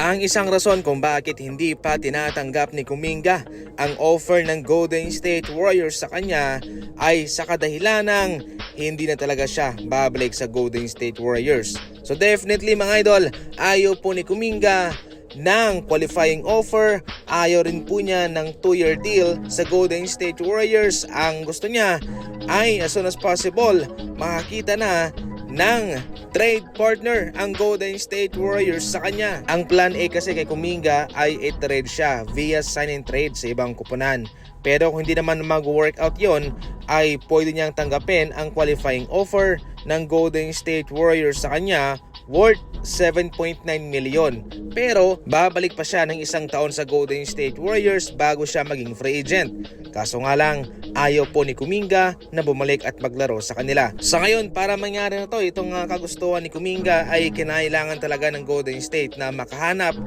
Ang isang rason kung bakit hindi pa tinatanggap ni Kuminga ang offer ng Golden State Warriors sa kanya ay sa kadahilan ng hindi na talaga siya babalik sa Golden State Warriors. So definitely mga idol, ayaw po ni Kuminga ng qualifying offer. Ayaw rin po niya ng 2-year deal sa Golden State Warriors. Ang gusto niya ay as soon as possible makakita na ng trade partner ang Golden State Warriors sa kanya. Ang plan A kasi kay Kuminga ay i-trade siya via sign and trade sa ibang kupunan. Pero kung hindi naman mag-workout yon ay pwede niyang tanggapin ang qualifying offer ng Golden State Warriors sa kanya worth 7.9 million. Pero babalik pa siya ng isang taon sa Golden State Warriors bago siya maging free agent. Kaso nga lang, ayaw po ni Kuminga na bumalik at maglaro sa kanila. Sa ngayon, para mangyari na to, itong uh, kagustuhan ni Kuminga ay kinailangan talaga ng Golden State na makahanap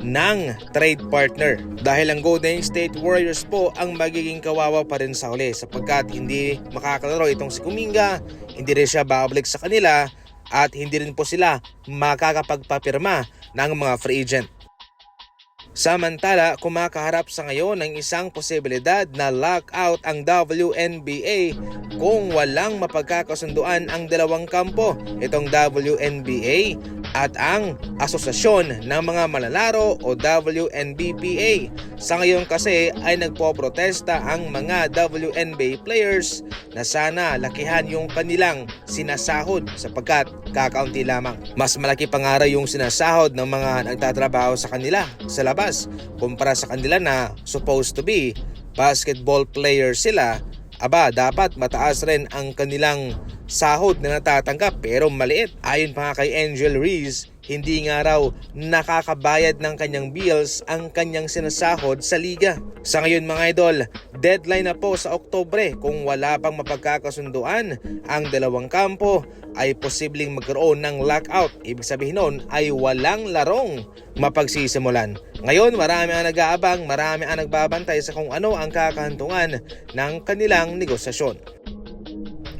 ng trade partner. Dahil ang Golden State Warriors po ang magiging kawawa pa rin sa huli sapagkat hindi makakalaro itong si Kuminga, hindi rin siya babalik sa kanila at hindi rin po sila makakapagpapirma ng mga free agent. Samantala, kumakaharap sa ngayon ng isang posibilidad na lockout ang WNBA kung walang mapagkakasunduan ang dalawang kampo. Itong WNBA at ang Asosasyon ng mga Malalaro o WNBPA. Sa ngayon kasi ay nagpoprotesta ang mga WNBA players na sana lakihan yung kanilang sinasahod sapagkat kakaunti lamang. Mas malaki pa yung sinasahod ng mga nagtatrabaho sa kanila sa labas kumpara sa kanila na supposed to be basketball player sila aba dapat mataas rin ang kanilang sahod na natatanggap pero maliit. Ayon pa nga kay Angel Reese, hindi nga raw nakakabayad ng kanyang bills ang kanyang sinasahod sa liga. Sa ngayon mga idol, deadline na po sa Oktobre kung wala pang mapagkakasunduan ang dalawang kampo ay posibleng magkaroon ng lockout. Ibig sabihin nun ay walang larong mapagsisimulan. Ngayon marami ang nag-aabang, marami ang nagbabantay sa kung ano ang kakahantungan ng kanilang negosasyon.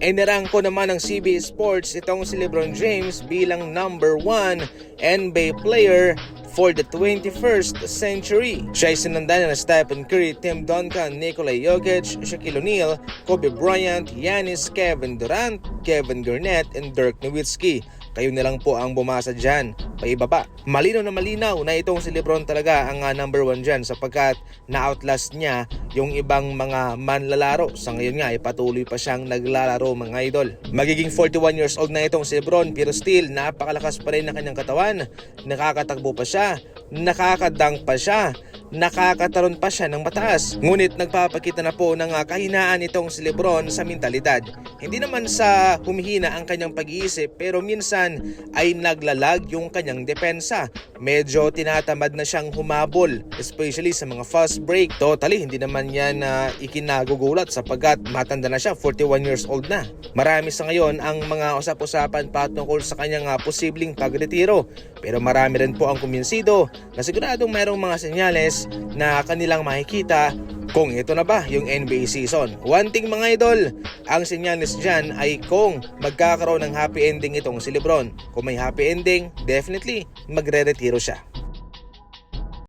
Inirangko naman ng CBS Sports itong si Lebron James bilang number 1 NBA player for the 21st century. Siya ay sinundan na Stephen Curry, Tim Duncan, Nikola Jokic, Shaquille O'Neal, Kobe Bryant, Giannis, Kevin Durant, Kevin Garnett, and Dirk Nowitzki. Kayo na lang po ang bumasa dyan, paibaba. Malinaw na malinaw na itong si Lebron talaga ang uh, number one dyan sapagkat na-outlast niya yung ibang mga manlalaro. Sa ngayon nga ay patuloy pa siyang naglalaro mga idol. Magiging 41 years old na itong si Lebron pero still napakalakas pa rin ng kanyang katawan. Nakakatakbo pa siya, nakakadang pa siya, nakakataron pa siya ng mataas. Ngunit nagpapakita na po ng uh, kahinaan itong si Lebron sa mentalidad. Hindi naman sa humihina ang kanyang pag-iisip pero minsan ay naglalag yung kanyang depensa. Medyo tinatamad na siyang humabol especially sa mga fast break. Totally hindi naman yan na uh, ikinagugulat sapagkat matanda na siya, 41 years old na. Marami sa ngayon ang mga usap-usapan patungkol sa kanyang uh, posibleng pagretiro. Pero marami rin po ang kuminsido na siguradong mayroong mga senyales na kanilang makikita kung ito na ba yung NBA season. One thing mga idol, ang senyales dyan ay kung magkakaroon ng happy ending itong si Lebron. Kung may happy ending, definitely magre-retiro siya.